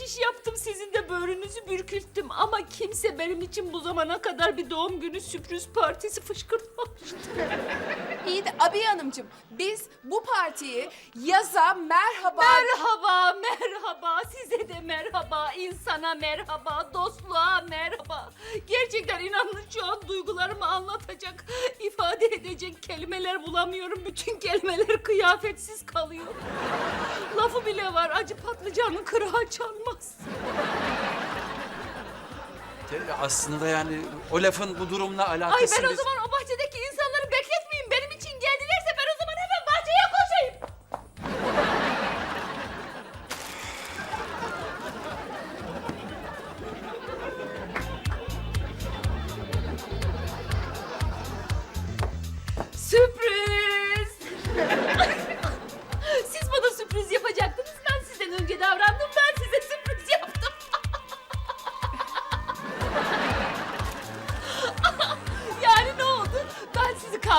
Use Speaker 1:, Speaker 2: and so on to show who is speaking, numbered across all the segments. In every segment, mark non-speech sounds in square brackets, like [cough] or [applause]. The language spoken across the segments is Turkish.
Speaker 1: geçiş yaptım. Sizin de böğrünüzü bürkülttüm. Ama kimse benim için bu zamana kadar bir doğum günü sürpriz partisi fışkırtmamıştı. [laughs]
Speaker 2: İyi de Abiye Hanımcığım biz bu partiyi yaza merhaba...
Speaker 1: Merhaba, merhaba. Size de merhaba. insana merhaba. Dostluğa. Gerçekten inanın şu an duygularımı anlatacak, ifade edecek kelimeler bulamıyorum. Bütün kelimeler kıyafetsiz kalıyor. Lafı bile var. Acı patlıcanın kırağı çalmaz.
Speaker 3: Aslında yani o lafın bu durumla
Speaker 1: Ay
Speaker 3: alakası...
Speaker 1: ben o zaman o bahçedeki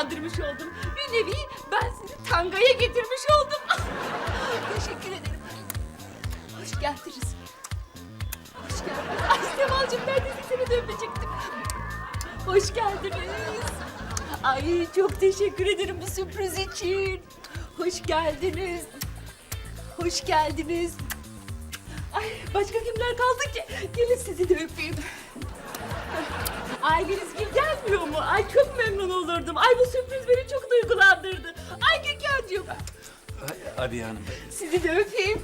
Speaker 1: kandırmış oldum. Bir nevi ben sizi tangaya getirmiş oldum. [laughs] Teşekkür ederim. Hoş geldiniz. Hoş geldiniz. Ay Sevalcığım seni de öpecektim. Hoş geldiniz. Ay çok teşekkür ederim bu sürpriz için. Hoş geldiniz. Hoş geldiniz. Ay başka kimler kaldı ki? Gelin sizi de öpeyim. Aileniz çok memnun olurdum. Ay bu sürpriz beni çok duygulandırdı. Ay Gökhan'cığım
Speaker 3: Abiye Hanım.
Speaker 1: sizi de öpeyim.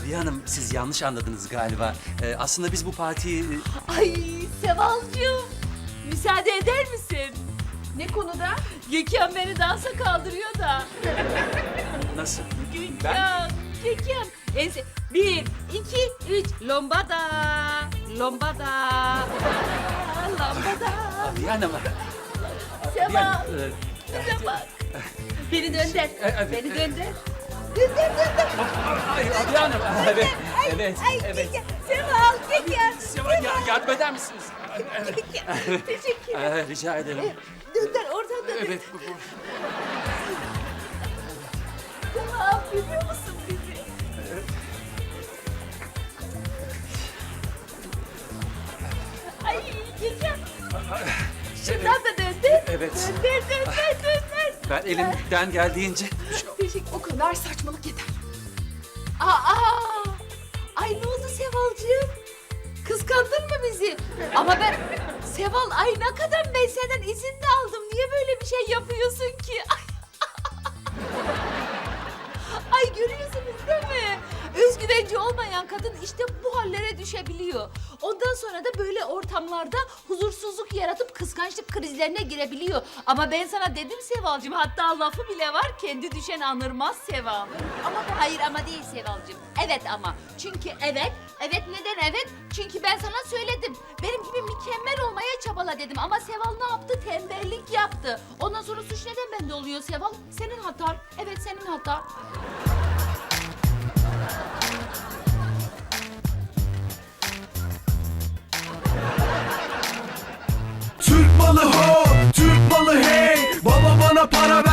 Speaker 3: Abiye Hanım siz yanlış anladınız galiba. Ee, aslında biz bu partiyi...
Speaker 1: Ay Sevalcığım müsaade eder misin?
Speaker 2: Ne konuda?
Speaker 1: Gökhan beni dansa kaldırıyor da.
Speaker 3: Nasıl?
Speaker 1: Gökhan, Gökhan. Ense, bir, iki, üç. Lombada, lombada, lombada.
Speaker 3: Hanım.
Speaker 1: Seval,
Speaker 3: e,
Speaker 1: bize bak. Beni dönder,
Speaker 3: evet,
Speaker 1: beni dönder. Dönder, dönder.
Speaker 3: Abiye Hanım. Evet, evet, evet.
Speaker 1: Gökhan.
Speaker 3: Seval, ya, yardım eder misiniz? Evet.
Speaker 1: Teşekkür ederim.
Speaker 3: Ee, rica ederim.
Speaker 1: Dönder, oradan dönder.
Speaker 3: Evet, bu, bu.
Speaker 1: Seval, görüyor musun bizi? Ay Gökhan. Şuradan da döndür.
Speaker 3: Evet.
Speaker 1: Dönder, dönder, dönder.
Speaker 3: Ben elimden geldiğince...
Speaker 1: Teşekkür
Speaker 2: O kadar saçmalık yeter.
Speaker 1: Aa! Ay ne oldu Sevalcığım? Kıskandın mı bizi? Ama ben... Seval ay ne kadar ben senden izin de aldım. Niye böyle bir şey yapıyorsun ki? Ay, [laughs] ay görüyorsunuz değil mi? Özgüvenci olmayan kadın işte bu hallere düşebiliyor. Ondan sonra da böyle ortamlarda huzursuzluk yaratıp kıskançlık krizlerine girebiliyor. Ama ben sana dedim Sevalcığım hatta lafı bile var kendi düşen anırmaz Seval. Ama hayır ama değil Sevalcığım. Evet ama. Çünkü evet. Evet neden evet? Çünkü ben sana söyledim. Benim gibi mükemmel olmaya çabala dedim. Ama Seval ne yaptı? Tembellik yaptı. Ondan sonra suç neden bende oluyor Seval? Senin hatan. Evet senin hatan. Türk malı ho, Türk malı hey. Baba bana para ver.